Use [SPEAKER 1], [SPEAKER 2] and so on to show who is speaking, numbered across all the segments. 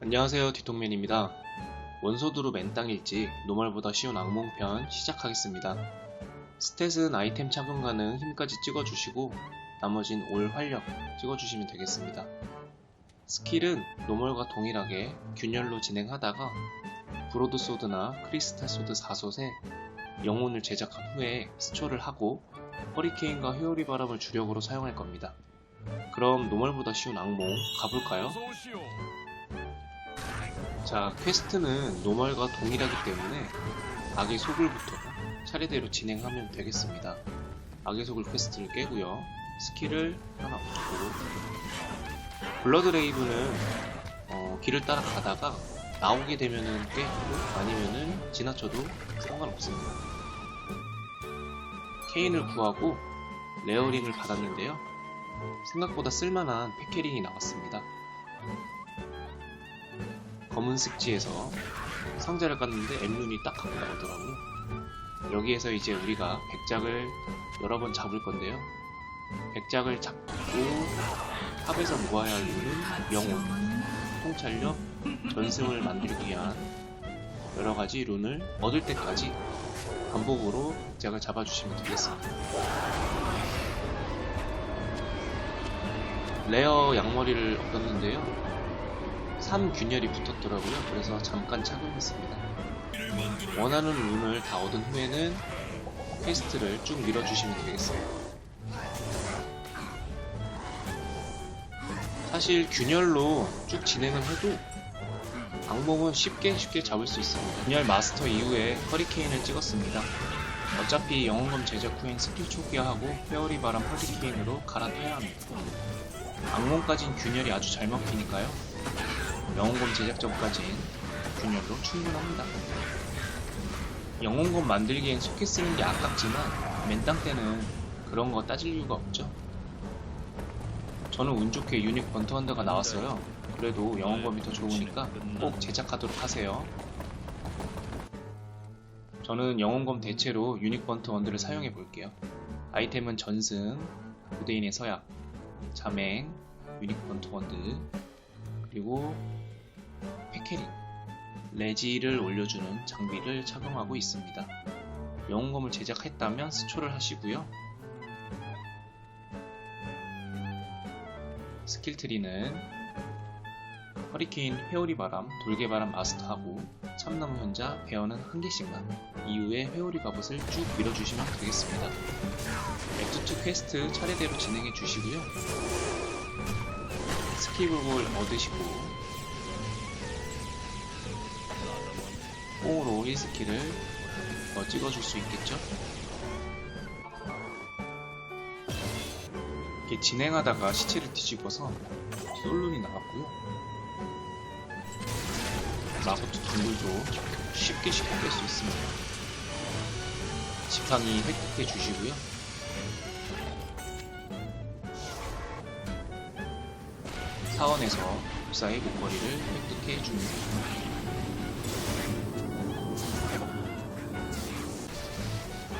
[SPEAKER 1] 안녕하세요 뒤통맨입니다. 원소두루 맨땅 일지 노말보다 쉬운 악몽편 시작하겠습니다. 스탯은 아이템 착용 가능 힘까지 찍어주시고 나머진 올 활력 찍어주시면 되겠습니다. 스킬은 노멀과 동일하게 균열로 진행하다가 브로드 소드나 크리스탈 소드 4솥에 영혼을 제작한 후에 스초를 하고 허리케인과 회오리 바람을 주력으로 사용할 겁니다. 그럼 노멀보다 쉬운 악몽 가볼까요? 자, 퀘스트는 노멀과 동일하기 때문에 악의 속을부터 차례대로 진행하면 되겠습니다. 악의 속을 퀘스트를 깨고요. 스킬을 하나 얻고 블러드 레이브는 어, 길을 따라 가다가 나오게 되면은 깨고 아니면은 지나쳐도 상관없습니다. 케인을 구하고 레어링을 받았는데요. 생각보다 쓸만한 패캐링이 나왔습니다. 검은 습지에서 상자를 깠는데 엠룬이 딱 갖고 나오더라고요. 여기에서 이제 우리가 백작을 여러 번 잡을 건데요. 백작을 잡고 탑에서 모아야 할 룬은 영혼, 통찰력, 전승을 만들기 위한 여러 가지 룬을 얻을 때까지 반복으로 백작을 잡아주시면 되겠습니다. 레어 양머리를 얻었는데요. 3균열이 붙었더라고요. 그래서 잠깐 착용했습니다. 원하는 룬을 다 얻은 후에는 퀘스트를 쭉 밀어주시면 되겠습니다. 사실 균열로 쭉 진행을 해도 악몽은 쉽게 쉽게 잡을 수 있습니다. 균열 마스터 이후에 허리케인을 찍었습니다. 어차피 영웅검 제작 후엔 스킬 초기화하고 페어리 바람 허리케인으로 갈아타야 합니다. 악몽까진 균열이 아주 잘 먹히니까요. 영웅검 제작 전까진 균열로 충분합니다. 영웅검 만들기엔 속해 쓰는 게 아깝지만 맨땅 때는 그런 거 따질 이유가 없죠. 저는 운 좋게 유닉 번트 헌더가 나왔어요. 그래도 영웅검이 더 좋으니까 꼭 제작하도록 하세요. 저는 영웅검 대체로 유닉 번트 원드를 사용해 볼게요. 아이템은 전승, 고대인의 서약, 자맹, 유닉 번트 원드, 그리고 패 캐링, 레지를 올려주는 장비를 착용하고 있습니다. 영웅검을 제작했다면 스초를 하시고요. 스킬트리는 허리케인 회오리 바람, 돌개 바람 마스터하고 참나무 현자, 베어는 한 개씩만 이후에 회오리 갑옷을 쭉 밀어주시면 되겠습니다. 액트2 퀘스트 차례대로 진행해 주시고요. 스킬북을 얻으시고 뽕으로 1스킬을 더 찍어줄 수 있겠죠? 이렇게 진행하다가 시체를 뒤집어서 솔룬이 나왔고요. 마법도 동굴도 쉽게 쉽게 깰 수 있습니다. 지팡이 획득해 주시고요. 사원에서 불사의 목걸이를 획득해 줍니다.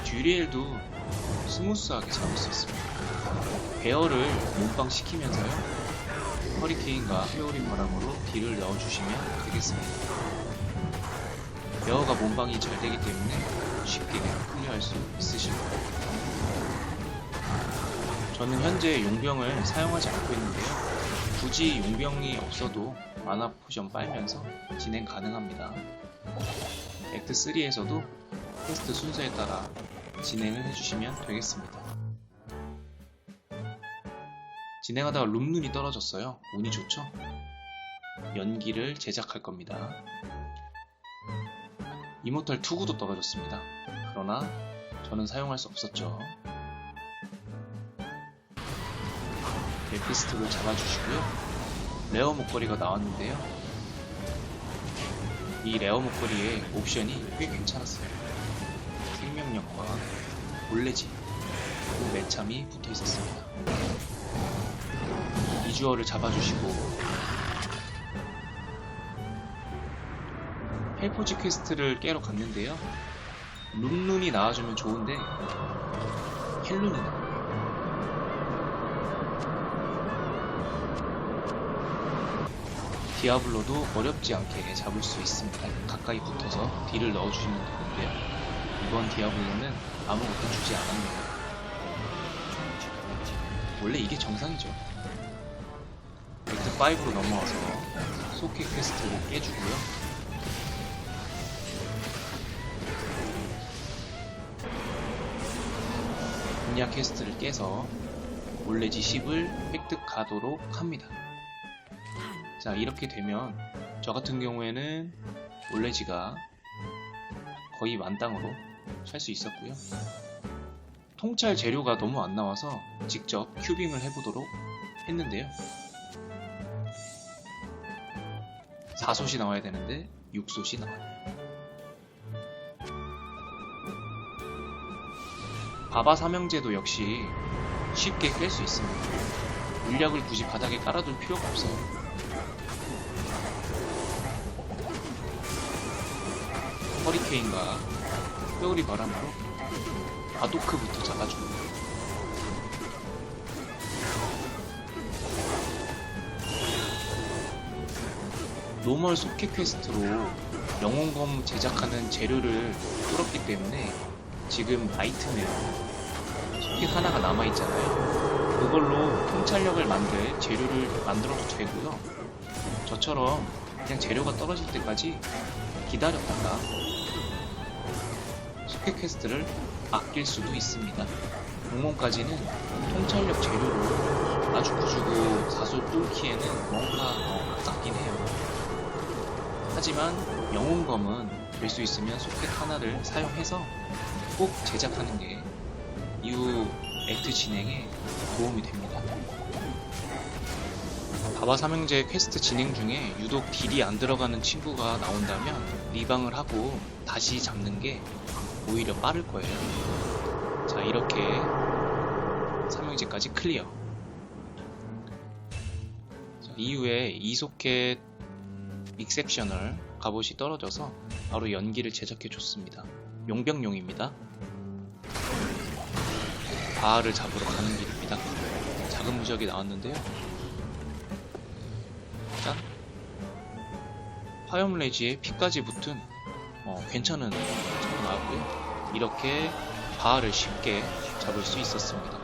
[SPEAKER 1] 듀리엘도 스무스하게 잡을 수 있습니다. 베어를 몸빵 시키면서요. 허리케인과 회오리 바람으로 딜을 넣어주시면 되겠습니다. 베어가 몸빵이 잘 되기 때문에 쉽게 클리어할 수 있으실 거예요. 저는 현재 용병을 사용하지 않고 있는데요. 굳이 용병이 없어도 마나 포션 빨면서 진행 가능합니다. 액트 3에서도 퀘스트 순서에 따라 진행을 해주시면 되겠습니다. 진행하다가 룸눈이 떨어졌어요. 운이 좋죠? 연기를 제작할 겁니다. 이모탈 투구도 떨어졌습니다. 그러나 저는 사용할 수 없었죠. 멜피스트를 잡아주시고요. 레어 목걸이가 나왔는데요. 이 레어 목걸이의 옵션이 꽤 괜찮았어요. 생명력과 몰래지, 그리고 매참이 붙어 있었습니다. 이주어를 잡아주시고 헬포지 퀘스트를 깨러 갔는데요. 룸룬이 나와주면 좋은데 헬룬이 나와요. 디아블로도 어렵지 않게 잡을 수 있습니다. 가까이 붙어서 딜을 넣어주시면 되는데요. 이번 디아블로는 아무것도 주지 않았네요. 원래 이게 정상이죠. 렉트 5로 넘어와서 소켓 퀘스트를 깨주고요. 분야 퀘스트를 깨서 올레지 10을 획득하도록 합니다. 자 이렇게 되면 저 같은 경우에는 올레지가 거의 만땅으로 살 수 있었고요. 통찰 재료가 너무 안 나와서 직접 큐빙을 해보도록 했는데요. 4솥이 나와야 되는데 6솥이 나와요. 바바 삼형제도 역시 쉽게 깰 수 있습니다. 물약을 굳이 바닥에 깔아둘 필요가 없어요. 허리케인과 뼈리 바람으로 아도크부터 잡아줍니다. 노멀 소켓 퀘스트로 영웅검 제작하는 재료를 뚫었기 때문에 지금 아이템에 소켓 하나가 남아있잖아요. 그걸로 통찰력을 만들 재료를 만들어도 되고요. 저처럼 그냥 재료가 떨어질 때까지 기다렸다가 소켓 퀘스트를 아낄 수도 있습니다. 공몬까지는 통찰력 재료로 아주쿠 주고 사소 뚫기에는 뭔가 어, 아깝긴 해요. 하지만 영웅검은 될 수 있으면 소켓 하나를 사용해서 꼭 제작하는 게 이후 액트 진행에 도움이 됩니다. 바바 삼형제 퀘스트 진행 중에 유독 딜이 안 들어가는 친구가 나온다면 리방을 하고 다시 잡는 게 오히려 빠를 거예요. 자, 이렇게 삼형제까지 클리어. 자, 이후에 이소켓 익셉셔널 갑옷이 떨어져서 바로 연기를 제작해 줬습니다. 용병용입니다. 바알을 잡으러 가는 길입니다. 작은 무적이 나왔는데요. 짠! 화염레지에 피까지 붙은 어, 괜찮은 나왔고요. 이렇게 바알을 쉽게 잡을 수 있었습니다.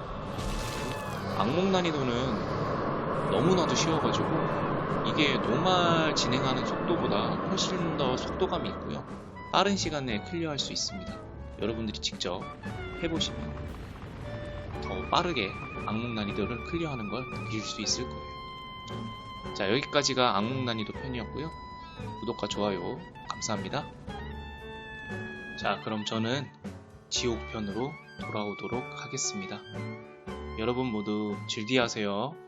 [SPEAKER 1] 악몽 난이도는 너무나도 쉬워가지고 이게 노말 진행하는 속도보다 훨씬 더 속도감이 있고요. 빠른 시간 내에 클리어할 수 있습니다. 여러분들이 직접 해보시면 더 빠르게 악몽 난이도를 클리어하는 걸 느낄 수 있을 거예요. 자, 여기까지가 악몽 난이도 편이었고요. 구독과 좋아요 감사합니다. 자, 그럼 저는 지옥편으로 돌아오도록 하겠습니다. 여러분 모두 질디하세요.